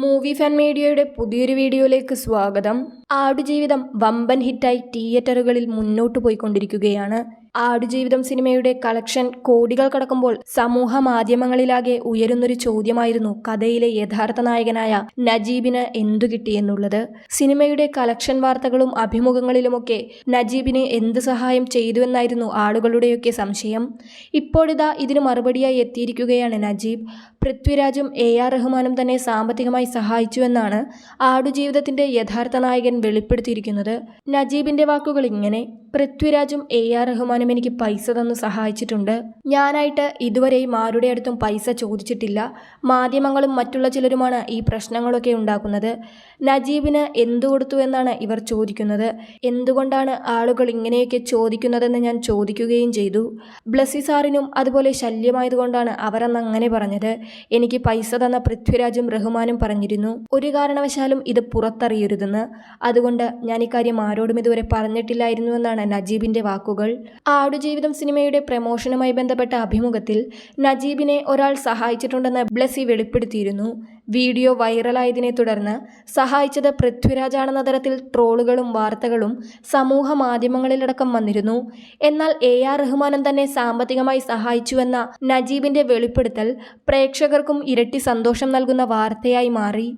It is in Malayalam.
മൂവി ഫാൻ മീഡിയയുടെ പുതിയൊരു വീഡിയോയിലേക്ക് സ്വാഗതം. ആടുജീവിതം വമ്പൻ ഹിറ്റായി തിയേറ്ററുകളിൽ മുന്നോട്ട് പോയിക്കൊണ്ടിരിക്കുകയാണ് ആടുജീവിതം സിനിമയുടെ കളക്ഷൻ കോടികൾ കടക്കുമ്പോൾ സമൂഹ മാധ്യമങ്ങളിലാകെ ഉയരുന്നൊരു ചോദ്യമായിരുന്നു കഥയിലെ യഥാർത്ഥ നായകനായ നജീബിന് എന്തു കിട്ടിയെന്നുള്ളത് സിനിമയുടെ കളക്ഷൻ വാർത്തകളും അഭിമുഖങ്ങളിലുമൊക്കെ നജീബിന് എന്ത് സഹായം ചെയ്തുവെന്നായിരുന്നു ആളുകളുടെയൊക്കെ സംശയം. ഇപ്പോഴിതാ ഇതിന് മറുപടിയായി എത്തിയിരിക്കുകയാണ് നജീബ്. പൃഥ്വിരാജും എ ആർ റഹ്മാനും തന്നെ സാമ്പത്തികമായി സഹായിച്ചുവെന്നാണ് ആടുജീവിതത്തിന്റെ യഥാർത്ഥ നായകൻ വെളിപ്പെടുത്തിയിരിക്കുന്നത്. നജീബിന്റെ വാക്കുകൾ ഇങ്ങനെ പൃഥ്വിരാജും എ ആർ റഹ്മാനും എനിക്ക് പൈസ തന്നു സഹായിച്ചിട്ടുണ്ട്. ഞാനായിട്ട് ഇതുവരെയും ആരുടെ അടുത്തും പൈസ ചോദിച്ചിട്ടില്ല. മാധ്യമങ്ങളും മറ്റുള്ള ചിലരുമാണ് ഈ പ്രശ്നങ്ങളൊക്കെ ഉണ്ടാക്കുന്നത്. നജീബിന് എന്തു കൊടുത്തു എന്നാണ് ഇവർ ചോദിക്കുന്നത്. എന്തുകൊണ്ടാണ് ആളുകൾ ഇങ്ങനെയൊക്കെ ചോദിക്കുന്നതെന്ന് ഞാൻ ചോദിക്കുകയും ചെയ്തു. ബ്ലസ്സി സാറിനും അതുപോലെ ശല്യമായതുകൊണ്ടാണ് അവരന്ന് അങ്ങനെ പറഞ്ഞത്. എനിക്ക് പൈസ തന്ന പൃഥ്വിരാജും റഹ്മാനും പറഞ്ഞിരുന്നു. ഒരു കാരണവശാലും ഇത് പുറത്തറിയരുതെന്ന്. അതുകൊണ്ട് ഞാൻ ഇക്കാര്യം ആരോടും ഇതുവരെ പറഞ്ഞിട്ടില്ലായിരുന്നുവെന്നാണ് നജീബിന്റെ വാക്കുകൾ. ആടുജീവിതം സിനിമയുടെ പ്രമോഷനുമായി ബന്ധപ്പെട്ട അഭിമുഖത്തിൽ നജീബിനെ ഒരാൾ സഹായിച്ചിട്ടുണ്ടെന്ന് ബ്ലസി വെളിപ്പെടുത്തിയിരുന്നു. വീഡിയോ വൈറലായതിനെ തുടർന്ന് സഹായിച്ചത് പൃഥ്വിരാജാണെന്ന തരത്തിൽ ട്രോളുകളും വാർത്തകളും സമൂഹ മാധ്യമങ്ങളിലടക്കം വന്നിരുന്നു. എന്നാൽ എ ആർ റഹ്മാനും തന്നെ സാമ്പത്തികമായി സഹായിച്ചുവെന്ന നജീബിന്റെ വെളിപ്പെടുത്തൽ പ്രേക്ഷകർക്കും ഇരട്ടി സന്തോഷം നൽകുന്ന വാർത്തയായി മാറി.